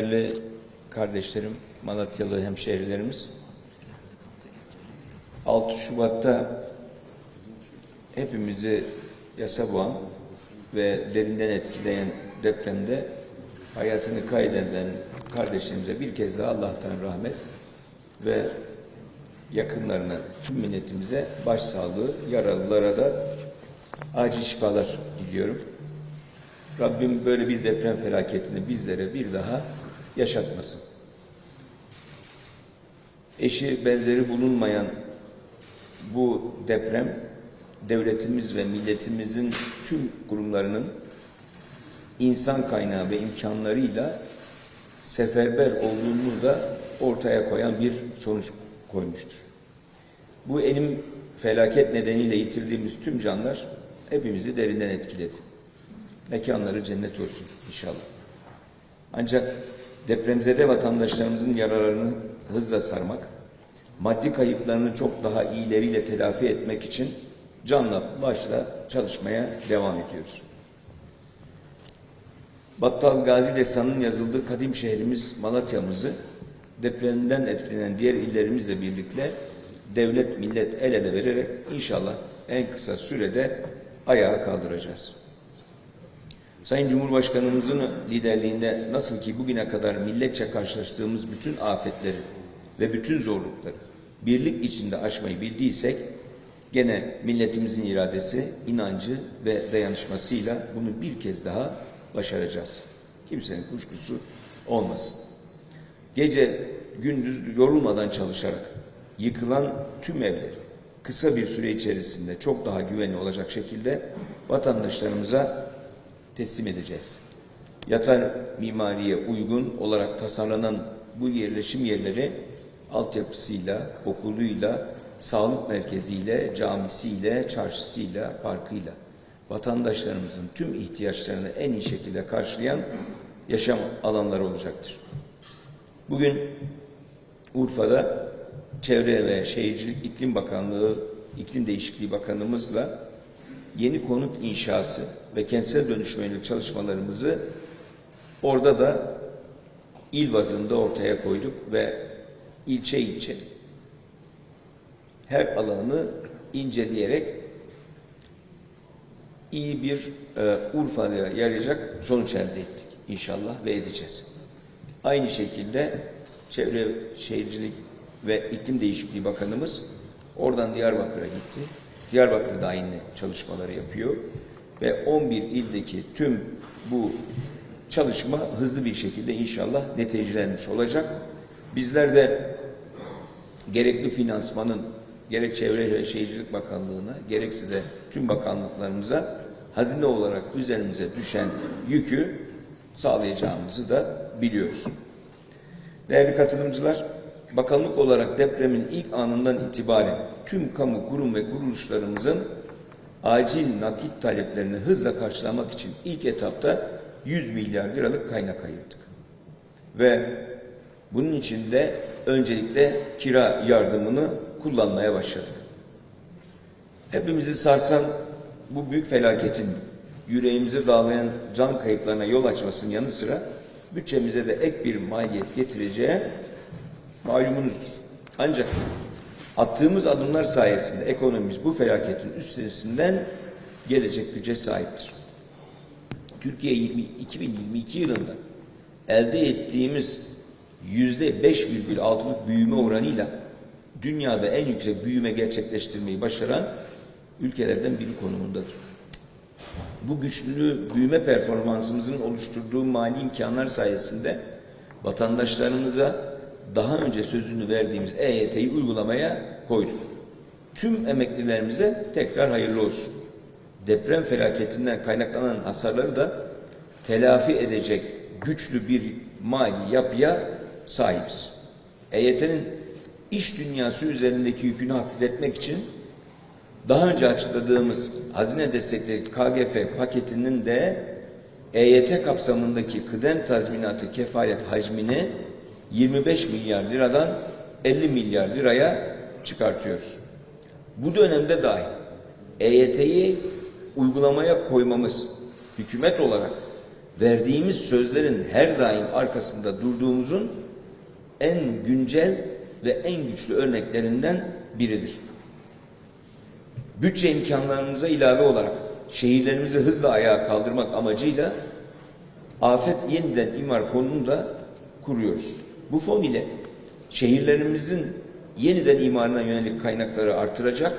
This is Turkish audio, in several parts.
Değerli kardeşlerim, Malatyalı hemşehrilerimiz, 6 Şubat'ta hepimizi yasa boğan ve derinden etkileyen depremde hayatını kaybeden kardeşlerimize bir kez daha Allah'tan rahmet ve yakınlarına, tüm milletimize başsağlığı, yaralılara da acil şifalar diliyorum. Rabbim böyle bir deprem felaketini bizlere bir daha yaşatmasın. Eşi benzeri bulunmayan bu deprem devletimiz ve milletimizin tüm kurumlarının insan kaynağı ve imkanlarıyla seferber olduğunu da ortaya koyan bir sonuç koymuştur. Bu elim felaket nedeniyle yitirdiğimiz tüm canlar hepimizi derinden etkiledi. Mekanları cennet olsun inşallah. Ancak depremzede vatandaşlarımızın yaralarını hızla sarmak, maddi kayıplarını çok daha iyileriyle telafi etmek için canla başla çalışmaya devam ediyoruz. Battal Gazi Destanı'nın yazıldığı kadim şehrimiz Malatya'mızı depremden etkilenen diğer illerimizle birlikte devlet millet el ele vererek inşallah en kısa sürede ayağa kaldıracağız. Sayın Cumhurbaşkanımızın liderliğinde nasıl ki bugüne kadar milletçe karşılaştığımız bütün afetleri ve bütün zorlukları birlik içinde aşmayı bildiysek gene milletimizin iradesi, inancı ve dayanışmasıyla bunu bir kez daha başaracağız. Kimsenin kuşkusu olmasın. Gece gündüz yorulmadan çalışarak yıkılan tüm evleri kısa bir süre içerisinde çok daha güvenli olacak şekilde vatandaşlarımıza teslim edeceğiz. Yatar mimariye uygun olarak tasarlanan bu yerleşim yerleri altyapısıyla, okuluyla, sağlık merkeziyle, camisiyle, çarşısıyla, parkıyla vatandaşlarımızın tüm ihtiyaçlarını en iyi şekilde karşılayan yaşam alanları olacaktır. Bugün Urfa'da Çevre ve Şehircilik İklim Bakanlığı, İklim Değişikliği Bakanımızla yeni konut inşası ve kentsel dönüşüme yönelik çalışmalarımızı orada da il bazında ortaya koyduk ve ilçe ilçe her alanı inceleyerek iyi bir e, Urfa'ya yarayacak sonuç elde ettik inşallah ve edeceğiz. Aynı şekilde Çevre Şehircilik ve İklim Değişikliği Bakanımız oradan Diyarbakır'a gitti. Diyarbakır'da aynı çalışmaları yapıyor ve 11 ildeki tüm bu çalışma hızlı bir şekilde inşallah neticelenmiş olacak. Bizler de gerekli finansmanın gerek Çevre ve Şehircilik Bakanlığı'na gerekse de tüm bakanlıklarımıza hazine olarak üzerimize düşen yükü sağlayacağımızı da biliyoruz. Değerli katılımcılar, bakanlık olarak depremin ilk anından itibaren tüm kamu kurum ve kuruluşlarımızın acil nakit taleplerini hızla karşılamak için ilk etapta 100 milyar liralık kaynak ayırdık. Ve bunun için de öncelikle kira yardımını kullanmaya başladık. Hepimizi sarsan bu büyük felaketin yüreğimizi dağlayan can kayıplarına yol açmasının yanı sıra bütçemize de ek bir maliyet getireceği malumunuzdur. Ancak attığımız adımlar sayesinde ekonomimiz bu felaketin üstesinden gelecek güce sahiptir. Türkiye 20, 2022 yılında elde ettiğimiz yüzde 5,6'lık büyüme oranıyla dünyada en yüksek büyüme gerçekleştirmeyi başaran ülkelerden biri konumundadır. Bu güçlü büyüme performansımızın oluşturduğu mali imkanlar sayesinde vatandaşlarımıza daha önce sözünü verdiğimiz EYT'yi uygulamaya koyduk. Tüm emeklilerimize tekrar hayırlı olsun. Deprem felaketinden kaynaklanan hasarları da telafi edecek güçlü bir mali yapıya sahibiz. EYT'nin iş dünyası üzerindeki yükünü hafifletmek için daha önce açıkladığımız hazine destekleri KGF paketinin de EYT kapsamındaki kıdem tazminatı kefalet hacmini 25 milyar liradan 50 milyar liraya çıkartıyoruz. Bu dönemde dahi EYT'yi uygulamaya koymamız hükümet olarak verdiğimiz sözlerin her daim arkasında durduğumuzun en güncel ve en güçlü örneklerinden biridir. Bütçe imkanlarımıza ilave olarak şehirlerimizi hızla ayağa kaldırmak amacıyla Afet Yeniden İmar Fonu'nu da kuruyoruz. Bu fon ile şehirlerimizin yeniden imarına yönelik kaynakları artıracak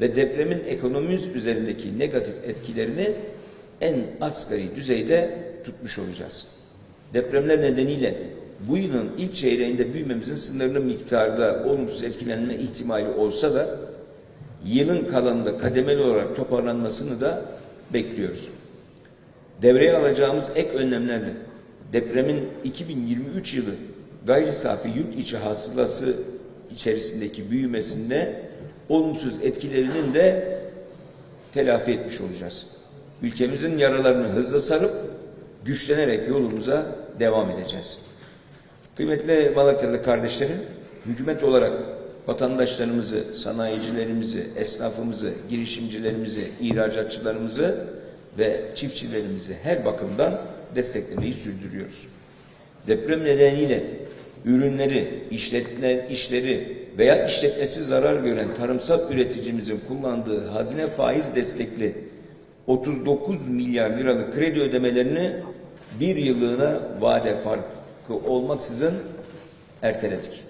ve depremin ekonomimiz üzerindeki negatif etkilerini en asgari düzeyde tutmuş olacağız. Depremler nedeniyle bu yılın ilk çeyreğinde büyümemizin sınırlı miktarda olumsuz etkilenme ihtimali olsa da yılın kalanında kademeli olarak toparlanmasını da bekliyoruz. Devreye alacağımız ek önlemlerle depremin 2023 yılı gayri safi yurt içi hasılası içerisindeki büyümesinde olumsuz etkilerinin de telafi etmiş olacağız. Ülkemizin yaralarını hızla sarıp güçlenerek yolumuza devam edeceğiz. Kıymetli Malatyalı kardeşlerim, hükümet olarak vatandaşlarımızı, sanayicilerimizi, esnafımızı, girişimcilerimizi, ihracatçılarımızı ve çiftçilerimizi her bakımdan desteklemeyi sürdürüyoruz. Deprem nedeniyle ürünleri, işletme, işleri veya işletmesi zarar gören tarımsal üreticimizin kullandığı hazine faiz destekli 39 milyar liralık kredi ödemelerini bir yıllığına vade farkı olmaksızın erteledik.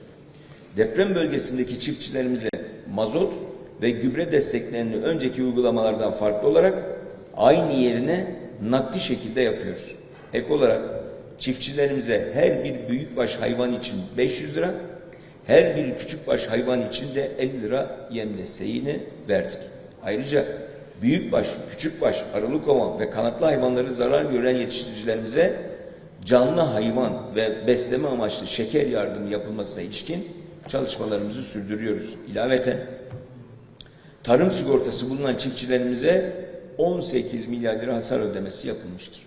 Deprem bölgesindeki çiftçilerimize mazot ve gübre desteklerini önceki uygulamalardan farklı olarak aynı yerine nakdi şekilde yapıyoruz. Ek olarak çiftçilerimize her bir büyükbaş hayvan için 500 lira, her bir küçükbaş hayvan için de 50 lira yem desteğini verdik. Ayrıca büyükbaş, küçükbaş, arılı kovan ve kanatlı hayvanları zarar gören yetiştiricilerimize canlı hayvan ve besleme amaçlı şeker yardımı yapılmasına ilişkin çalışmalarımızı sürdürüyoruz. İlaveten tarım sigortası bulunan çiftçilerimize 18 milyar lira hasar ödemesi yapılmıştır.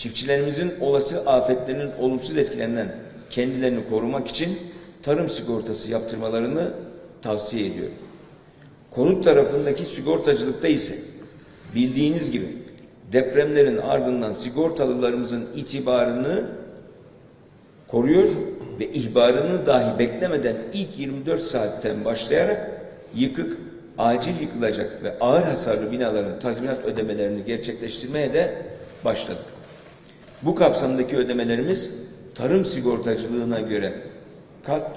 Çiftçilerimizin olası afetlerin olumsuz etkilerinden kendilerini korumak için tarım sigortası yaptırmalarını tavsiye ediyorum. Konut tarafındaki sigortacılıkta ise bildiğiniz gibi depremlerin ardından sigortalılarımızın itibarını koruyor ve ihbarını dahi beklemeden ilk 24 saatten başlayarak yıkık, acil yıkılacak ve ağır hasarlı binaların tazminat ödemelerini gerçekleştirmeye de başladık. Bu kapsamdaki ödemelerimiz tarım sigortacılığına göre kat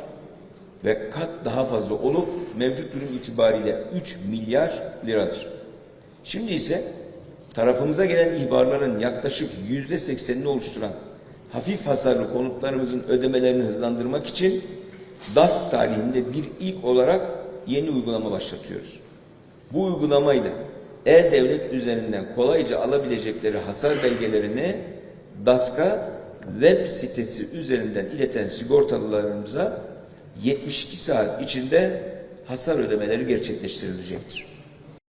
ve kat daha fazla olup mevcut durum itibariyle 3 milyar liradır. Şimdi ise tarafımıza gelen ihbarların yaklaşık yüzde seksenini oluşturan hafif hasarlı konutlarımızın ödemelerini hızlandırmak için DASK tarihinde bir ilk olarak yeni uygulama başlatıyoruz. Bu uygulamayla e-devlet üzerinden kolayca alabilecekleri hasar belgelerini DASK'a web sitesi üzerinden ileten sigortalılarımıza 72 saat içinde hasar ödemeleri gerçekleştirilecektir.